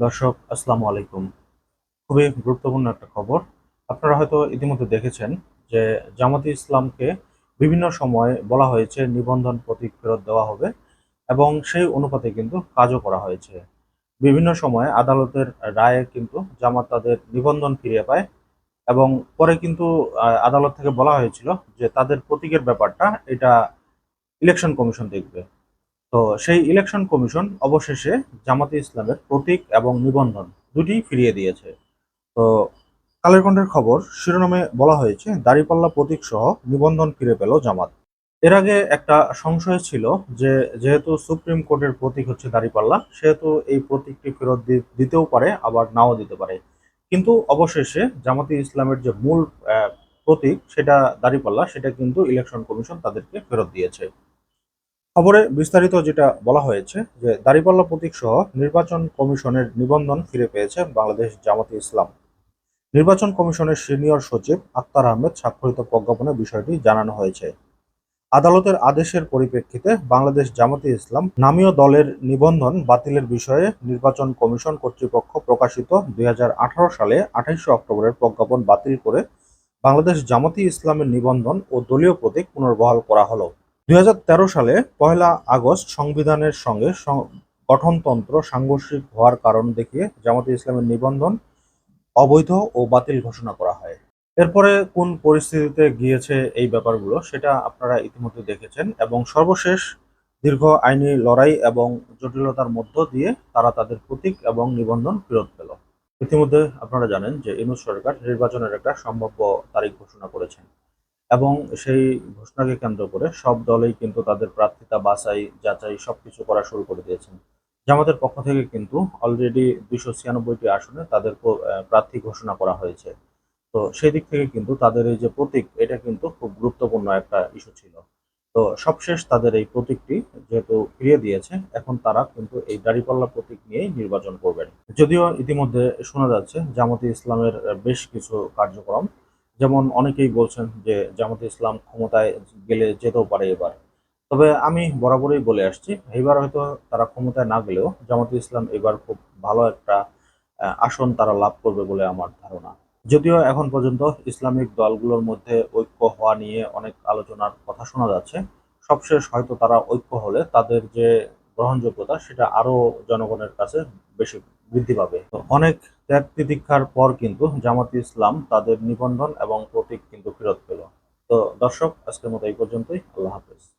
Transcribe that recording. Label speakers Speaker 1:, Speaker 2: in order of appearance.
Speaker 1: দর্শক, আসসালামু আলাইকুম। খুবই গুরুত্বপূর্ণ একটা খবর। আপনারা হয়তো ইতিমধ্যে দেখেছেন যে জামাতি ইসলামকে বিভিন্ন সময় বলা হয়েছে নিবন্ধন প্রতীক ফেরত দেওয়া হবে এবং সেই অনুপাতে কিন্তু কাজও করা হয়েছে। বিভিন্ন সময় আদালতের রায়ে কিন্তু জামাত তাদের নিবন্ধন ফিরিয়ে পায় এবং পরে কিন্তু আদালত থেকে বলা হয়েছিল যে তাদের প্রতীকের ব্যাপারটা এটা ইলেকশন কমিশন দেখবে। তো সেই ইলেকশন কমিশন অবশেষে জামাতে ইসলামের প্রতীক এবং নিবন্ধন দুটি ফিরিয়ে দিয়েছে। তো কালের কণ্ঠের খবর, শিরোনামে বলা হয়েছে, দাড়িপাল্লা প্রতীক সহ নিবন্ধন ফিরে পেল জামাত। এর আগে একটা সংশয় ছিল যে, যেহেতু সুপ্রিম কোর্টের প্রতীক হচ্ছে দাড়িপাল্লা, সেহেতু এই প্রতীকটি ফেরত দিতেও পারে, আবার নাও দিতে পারে। কিন্তু অবশেষে জামাতি ইসলামের যে মূল প্রতীক সেটা দাড়িপাল্লা, সেটা কিন্তু ইলেকশন কমিশন তাদেরকে ফেরত দিয়েছে। খবরে বিস্তারিত যেটা বলা হয়েছে যে দাঁড়িপাল্লা প্রতীক সহ নির্বাচন কমিশনের নিবন্ধন ফিরে পেয়েছে বাংলাদেশ জামাতে ইসলাম। নির্বাচন কমিশনের সিনিয়র সচিব আক্তার আহমেদ স্বাক্ষরিত প্রজ্ঞাপনে বিষয়টি জানানো হয়েছে। আদালতের আদেশের পরিপ্রেক্ষিতে বাংলাদেশ জামাতে ইসলাম নামীয় দলের নিবন্ধন বাতিলের বিষয়ে নির্বাচন কমিশন কর্তৃপক্ষ প্রকাশিত দুই হাজার আঠারো সালে আঠাইশে অক্টোবরের প্রজ্ঞাপন বাতিল করে বাংলাদেশ জামাতি ইসলামের নিবন্ধন ও দলীয় প্রতীক পুনর্বহাল করা হলো। দুই হাজার তেরো সালে পয়লা আগস্ট সংবিধানের সঙ্গে গঠনতন্ত্র সাংঘর্ষিক হওয়ার কারণ দেখিয়ে জামাতে ইসলামের নিবন্ধন অবৈধ ও বাতিল ঘোষণা করা হয়। এরপরে কোন পরিস্থিতিতে গিয়েছে এই ব্যাপারগুলো সেটা আপনারা ইতিমধ্যে দেখেছেন এবং সর্বশেষ দীর্ঘ আইনি লড়াই এবং জটিলতার মধ্য দিয়ে তারা তাদের প্রতীক এবং নিবন্ধন ফেরত পেল। ইতিমধ্যে আপনারা জানেন যে ইনুস সরকার নির্বাচনের একটা সম্ভাব্য তারিখ ঘোষণা করেছেন। এবং সেই ঘোষণাকে কেন্দ্র করে সব দলেই কিন্তু তাদের প্রার্থিতা, বাছাই, যাচাই সবকিছু করা শুরু করে দিয়েছেন। জামাতের পক্ষ থেকে কিন্তু অলরেডি দুইশো ছিয়ানব্বইটি আসনে তাদের প্রার্থী ঘোষণা করা হয়েছে। তো সেই দিক থেকে কিন্তু তাদের এই যে প্রতীক, এটা কিন্তু খুব গুরুত্বপূর্ণ একটা ইস্যু ছিল। তো সবশেষ তাদের এই প্রতীকটি যেহেতু ফিরিয়ে দিয়েছে, এখন তারা কিন্তু এই দাড়িপাল্লা প্রতীক নিয়েই নির্বাচন করবেন। যদিও ইতিমধ্যে শোনা যাচ্ছে জামাতি ইসলামের বেশ কিছু কার্যক্রম যেমন অনেকেই বলছেন যে জামাতে ইসলাম ক্ষমতায় গেলে যেতেও পারে এবার। তবে আমি বরাবরই বলে আসছি এবার হয়তো তারা ক্ষমতায় না গেলেও জামাতে ইসলাম এবার খুব ভালো একটা আসন তারা লাভ করবে বলে আমার ধারণা। যদিও এখন পর্যন্ত ইসলামিক দলগুলোর মধ্যে ঐক্য হওয়া নিয়ে অনেক আলোচনার কথা শোনা যাচ্ছে, সবশেষ হয়তো তারা ঐক্য হলে তাদের যে গ্রহণযোগ্যতা সেটা আরও জনগণের কাছে বেশি বৃদ্ধি পাবে। অনেক ত্যাগ তিতিক্ষার পর কিন্তু জামাতি ইসলাম তাদের নিবন্ধন এবং প্রতীক কিন্তু ফেরত পেল। তো দর্শক, আজকের মতো এই পর্যন্তই। আল্লাহ হাফেজ।